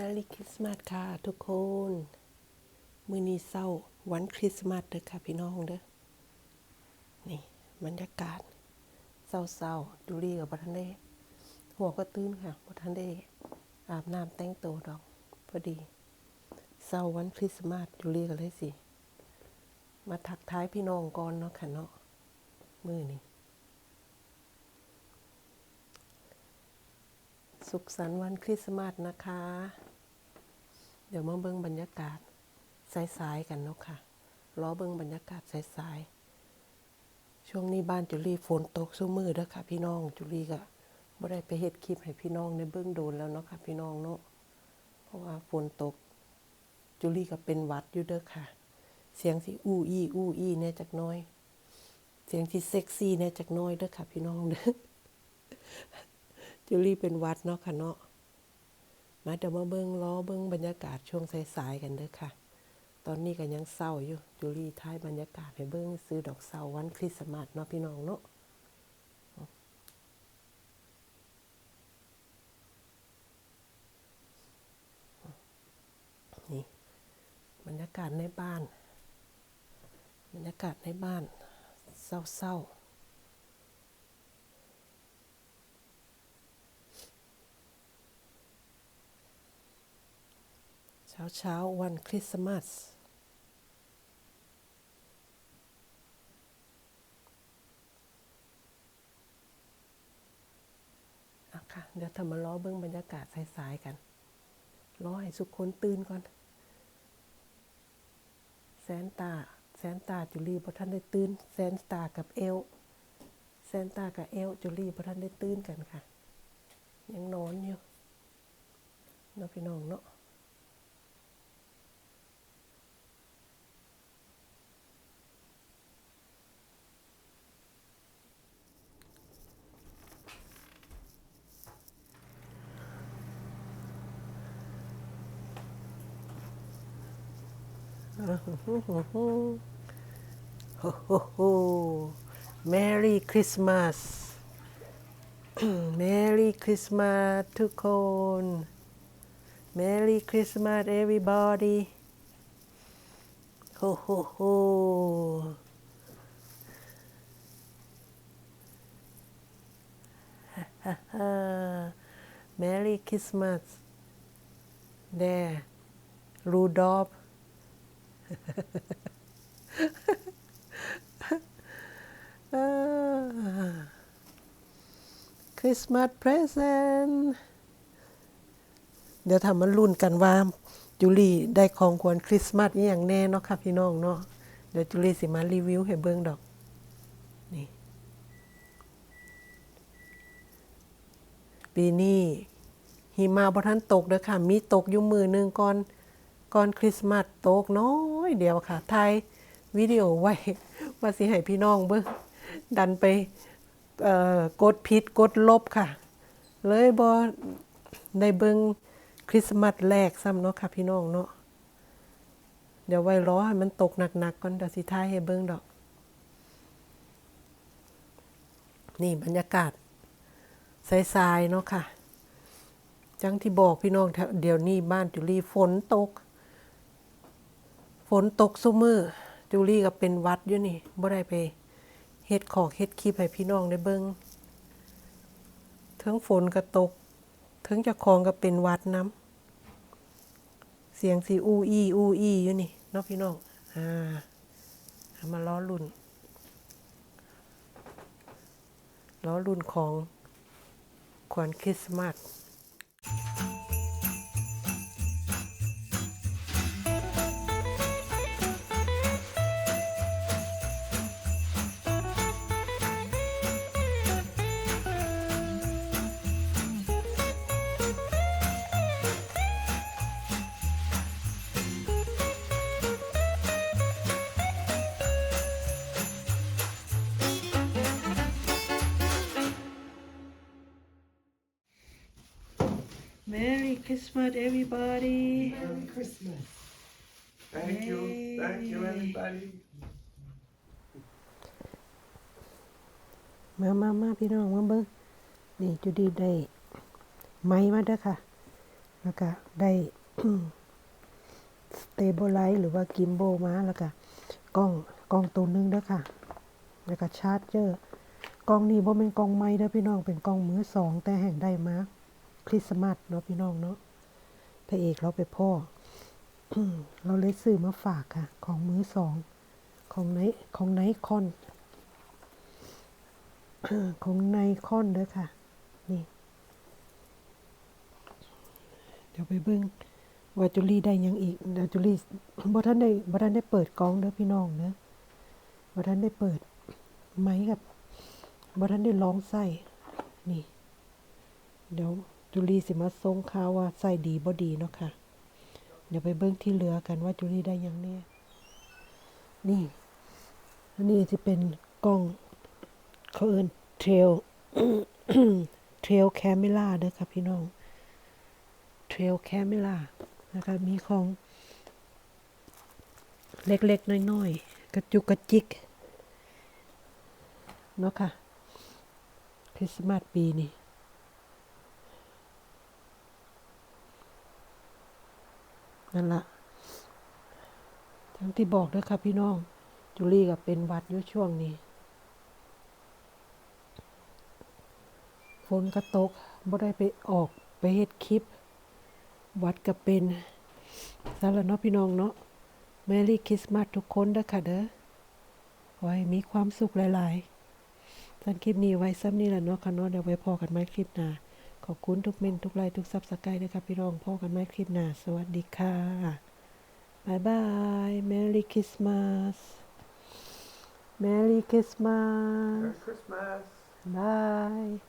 Merry Christmas ค่ะทุกคน มื้อนี้เศร้าวันคริสต์มาสเด้อค่ะพี่น้องเด้อ นี่บรรยากาศเศร้าๆดูรีกับบ่ทันได้หัวก็ตื่นค่ะบ่ทันได้อาบน้ำแต่งตัวดอกพอดีเศร้าวันคริสต์มาสดูรีก็เลยสิ มาทักทายพี่น้องก่อนเนาะค่ะเนาะ มื้อนี้สุขสันต์วันคริสต์มาสนะคะ เดี๋ยวมาเบิ่งบรรยากาศสายๆกันเนาะค่ะรอเบิ่งบรรยากาศสายๆช่วงนี้บ้านจุลีฝนตกซุมือเด้อค่ะ พี่น้องจุลีก็บ่ได้ไปเฮ็ดคลิปให้พี่น้องในเบิ่งโดนแล้วเนาะค่ะ พี่น้องเนาะเพราะว่าฝนตก จุลีก็เป็นวัดอยู่เด้อค่ะ เสียงสิอู้อี้อู้อี้แน่จักน้อย เสียงที่เซ็กซี่แน่จักน้อยเด้อค่ะ พี่น้องเด้อจูลี่เป็นวัดเนาะค่ะเนาะ มาเดี๋ยวมาเบิ่งล้อเบิ่งบรรยากาศช่วงสายๆกันเด้อค่ะ ตอนนี้ก็ยังเศร้าอยู่จูลี่ท้ายบรรยากาศให้เบิ่งซื้อดอกเสาวันคริสต์มาสเนาะพี่น้องเนาะนี่บรรยากาศในบ้าน บรรยากาศในบ้านเศร้าๆ ช้าเช้าวันคริสต์มาสอะค่ะเดี๋ยวทำมาล้อเบิ้งบรรยากาศสายๆกันล้อให้สุกคนตื่นก่อนแซนตาแซนตาจุลีพอท่านได้ตื่นแซนตากับเอลแซนตากับเอลจุลีพอท่านได้ตื่นกันค่ะ ยังนอนอยู่เนาะพี่น้องเนาะ Ho ho ho. Merry Christmas. Merry Christmas ทุกคน Merry Christmas everybody. Ho ho ho. Merry Christmas. There. Rudolph. Christmas present เดี๋ยวทำมันรุ่นกันว่าจูลี่ได้ของขวัญคริสต์มาสอย่างแน่เนาะค่ะพี่น้องเนาะเดี๋ยวจูลี่สิมารีวิวให้เบิ่งดอกนี่ปีนี้หิมะบ่ทันตกเด้อค่ะ มีตกอยู่มือหนึ่งก่อนก่อนคริสต์มาสตกเน้ อยเดียวค่ะถ่ายวิดีโอไว้ว่าสิให้พี่น้องเบิ่งดันไปกดผิดกดลบค่ะ เลยบ่ได้เบิ่งคริสต์มาสแรกซ้ำเนาะค่ะพี่น้องเนาะเดี๋ยวไว้รอให้มันตกหนักๆก่อนเดี๋ยวสิถ่ายให้เบิ่งดอก นี่บรรยากาศสายๆเนาะค่ะ จังที่บอกพี่น้องแถวเดี๋ยวนี้บ้านจุลีฝนตก ฝนตกซุมือจูลี่ก็เป็นวัดอยู่นี่บ่ได้ไปเฮ็ดของเฮ็ดคลิปให้พี่น้องได้เบิ่งเทิงฝนก็ตกเทิงจ้าของก็เป็นวัดน้ำเสียงสิอู้อี้อู้อี้อยู่นี่เนาะพี่น้องอ่าเอามาล้อรุ่นล้อรุ่นของขวัญคริสต์มาส Merry Christmas everybody Merry Christmas. Thank you. Thank you, everybody. มามามาพี่น้องมาเบิ้งนี่จุดีได้ ไม้มาเด้อค่ะ แล้วก็ได้สเตเบลไลท์หรือว่ากิมโบมาแล้วก็กล้องกล้องตัวหนึงเด้อค่ะ แล้วก็ชาร์จเจอร์กล้องนี้บ่เป็นกล้องใหม่เด้อพี่น้องเป็นกล้องมือสองแต่แห่งได้มา คริสต์มาสเนาะพี่น้องเนาะพระเอกเราไปพ่อ เราเลยซื้อมาฝากค่ะ ของมือสองของไนของไนคอนของไนคอนเด้อค่ะ นี่ เดี๋ยวไปเบิ่งว่าจุลี่ได้ยังอีกเดี๋ยวจุลี่บ่ทันได้บ่ทันได้เปิดกล้องเด้อพี่น้องเด้อบ่ทันได้เปิดไม้กับบ่ทันได้ร้องใส่นี่ เดี๋ยว จุลีสิมาส่งข่าวว่าใส่ดีบ่ดีเนาะค่ะ เดี๋ยวไปเบิ่งที่เหลือกันว่าจุลีได้ยังแน่นี่ อันนี้จะเป็นกล้องเขาเอิ้นเทรลเทรลแคมเมล่าเด้อค่ะพี่น้อง เทรลแคมเมล่านะคะมีของ เล็กๆ น้อยๆ กระจุกกระจิก เนาะค่ะ คริสต์มาสปีนี้ นั่นละทั้งที่บอกด้วยค่ะพี่น้องจูลี่กับเป็นวัดอยู่ช่วงนี้ ฝนก็ตกบ่ได้ไปออกไปเฮ็ดคลิป วัดก็เป็นสำหรับเนาะพี่น้องเนาะแมรี่คริสต์มาสทุกคนเด้อค่ะเด้อขอให้มีความสุขหลาย ๆ สันคลิปนี้ไว้ซ้ำนี้แหละเนาะค่ะเนาะเดี๋ยวไว้พอกันใหมคลิปหน้า ขอบคุณทุกเมนทุกไลค์ทุกซับสไครต์ด้วยครับพี่น้องพอกันใหม่คลิปหน้า สวัสดีค่ะบายบาย Merry Christmas Merry Christmas Merry Christmas. Bye